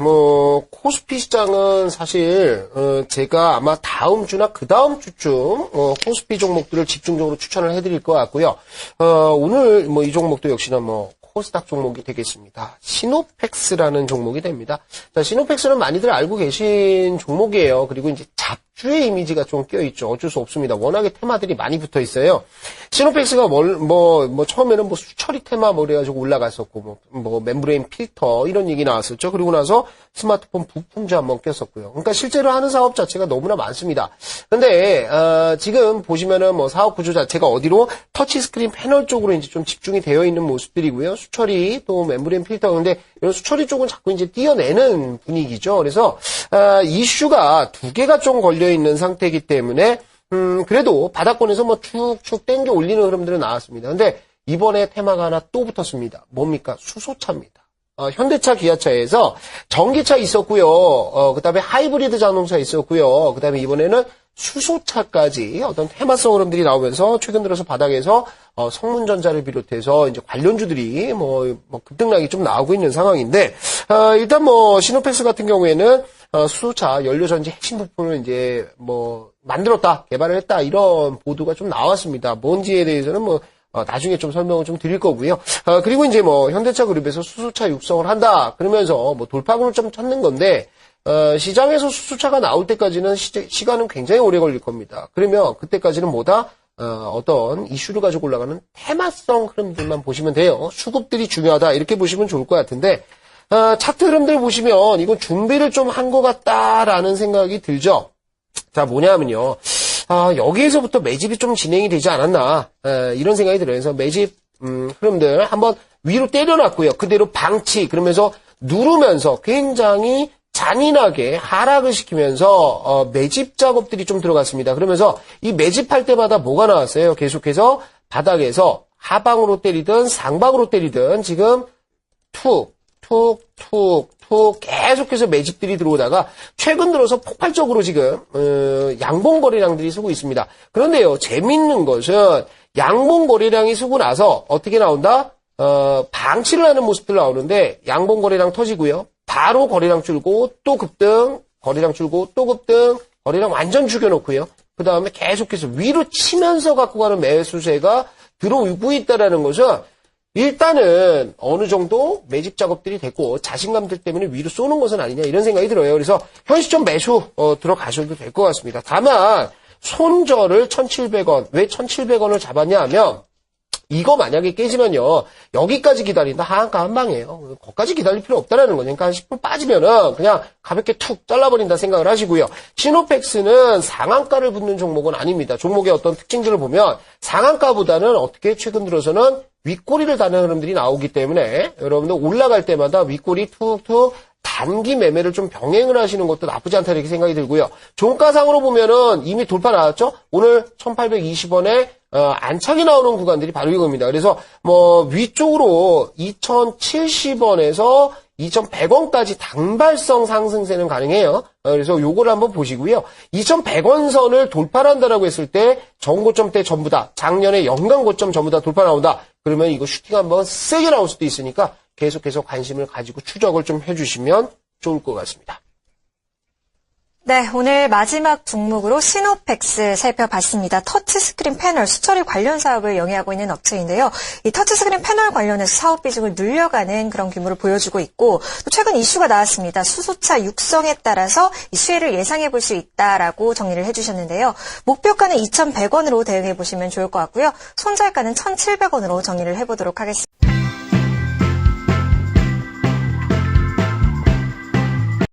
뭐 코스피 시장은 사실 어, 제가 아마 다음 주나 그 다음 주쯤 어, 코스피 종목들을 집중적으로 추천을 해드릴 것 같고요. 어, 오늘 뭐 이 종목도 역시나 뭐 코스닥 종목이 되겠습니다. 시노펙스라는 종목이 됩니다. 자, 시노펙스는 많이들 알고 계신 종목이에요. 그리고 이제 잡주의 이미지가 좀 껴있죠. 어쩔 수 없습니다. 워낙에 테마들이 많이 붙어 있어요. 시노펙스가 뭘, 뭐, 뭐, 처음에는 뭐 수처리 테마 뭐 그래가지고 올라갔었고, 뭐, 뭐, 멤브레인 필터 이런 얘기 나왔었죠. 그리고 나서 스마트폰 부품주 한번 꼈었고요. 그러니까 실제로 하는 사업 자체가 너무나 많습니다. 근데, 어, 지금 보시면은 뭐 사업 구조 자체가 어디로 터치스크린 패널 쪽으로 이제 좀 집중이 되어 있는 모습들이고요. 수처리 또 멤브레인 필터. 근데 이런 수처리 쪽은 자꾸 이제 띄어내는 분위기죠. 그래서, 아, 이슈가 두 개가 좀 걸려 있는 상태이기 때문에 음, 그래도 바닥권에서 뭐 쭉쭉 땡겨 올리는 흐름들은 나왔습니다. 근데 이번에 테마가 하나 또 붙었습니다. 뭡니까? 수소차입니다. 어, 현대차, 기아차에서 전기차 있었고요. 어, 그다음에 하이브리드 자동차 있었고요. 그다음에 이번에는 수소차까지 어떤 테마성 흐름들이 나오면서 최근 들어서 바닥에서 어, 성문전자를 비롯해서 이제 관련주들이 뭐, 뭐 급등락이 좀 나오고 있는 상황인데 어, 일단 뭐 시노펙스 같은 경우에는 어, 수소차 연료전지 핵심 부품을 이제 뭐 만들었다, 개발을 했다 이런 보도가 좀 나왔습니다. 뭔지에 대해서는 뭐 어, 나중에 좀 설명을 좀 드릴 거고요. 어, 그리고 이제 뭐 현대차 그룹에서 수소차 육성을 한다 그러면서 뭐 돌파구를 좀 찾는 건데 어, 시장에서 수소차가 나올 때까지는 시, 간은 굉장히 오래 걸릴 겁니다. 그러면 그때까지는 뭐다? 어, 떤 이슈를 가지고 올라가는 테마성 흐름들만 보시면 돼요. 수급들이 중요하다 이렇게 보시면 좋을 것 같은데 어, 차트 흐름들 보시면 이건 준비를 좀 한 것 같다라는 생각이 들죠. 자 뭐냐면요. 아, 여기에서부터 매집이 좀 진행이 되지 않았나 에, 이런 생각이 들어요. 그래서 매집 음, 흐름들 한번 위로 때려놨고요. 그대로 방치 그러면서 누르면서 굉장히 잔인하게 하락을 시키면서 어, 매집 작업들이 좀 들어갔습니다. 그러면서 이 매집할 때마다 뭐가 나왔어요? 계속해서 바닥에서 하방으로 때리든 상방으로 때리든 지금 툭, 툭, 툭, 툭 계속해서 매집들이 들어오다가 최근 들어서 폭발적으로 지금 어, 양봉 거래량들이 쓰고 있습니다. 그런데요, 재밌는 것은 양봉 거래량이 쓰고 나서 어떻게 나온다? 어, 방치를 하는 모습들 나오는데 양봉 거래량 터지고요. 바로 거래량 줄고 또 급등, 거래량 줄고 또 급등, 거래량 완전 죽여놓고요. 그 다음에 계속해서 위로 치면서 갖고 가는 매수세가 들어오고 있다라는 것은 일단은 어느 정도 매집 작업들이 됐고 자신감들 때문에 위로 쏘는 것은 아니냐 이런 생각이 들어요. 그래서 현 시점 매수 어, 들어가셔도 될 것 같습니다. 다만 손절을 1,700원 왜 1,700원을 잡았냐 하면 이거 만약에 깨지면요 여기까지 기다린다 하한가 한 방이에요. 거기까지 기다릴 필요 없다라는 거죠. 그러니까 10분 빠지면은 그냥 가볍게 툭 잘라버린다 생각을 하시고요. 시노펙스는 상한가를 붙는 종목은 아닙니다. 종목의 어떤 특징들을 보면 상한가보다는 어떻게 최근 들어서는 윗꼬리를 다는 흐름들이 나오기 때문에 여러분들 올라갈 때마다 윗꼬리 툭툭 단기 매매를 좀 병행을 하시는 것도 나쁘지 않다 이렇게 생각이 들고요. 종가상으로 보면은 이미 돌파 나왔죠? 오늘 1820원에 어, 안착이 나오는 구간들이 바로 이겁니다. 그래서 뭐 위쪽으로 2070원에서 2,100원까지 단발성 상승세는 가능해요. 어, 그래서 요거를 한번 보시고요. 2,100원 선을 돌파한다라고 했을 때 전고점 때 전부 다 작년에 연간 고점 전부 다 돌파 나온다. 그러면 이거 슈팅 한번 세게 나올 수도 있으니까 계속해서 관심을 가지고 추적을 좀 해주시면 좋을 것 같습니다. 네, 오늘 마지막 종목으로 시노펙스 살펴봤습니다. 터치스크린 패널 수처리 관련 사업을 영위하고 있는 업체인데요. 이 터치스크린 패널 관련해서 사업 비중을 늘려가는 그런 규모를 보여주고 있고 또 최근 이슈가 나왔습니다. 수소차 육성에 따라서 이 수혜를 예상해 볼 수 있다라고 정리를 해주셨는데요. 목표가는 2,100원으로 대응해 보시면 좋을 것 같고요. 손절가는 1,700원으로 정리를 해보도록 하겠습니다.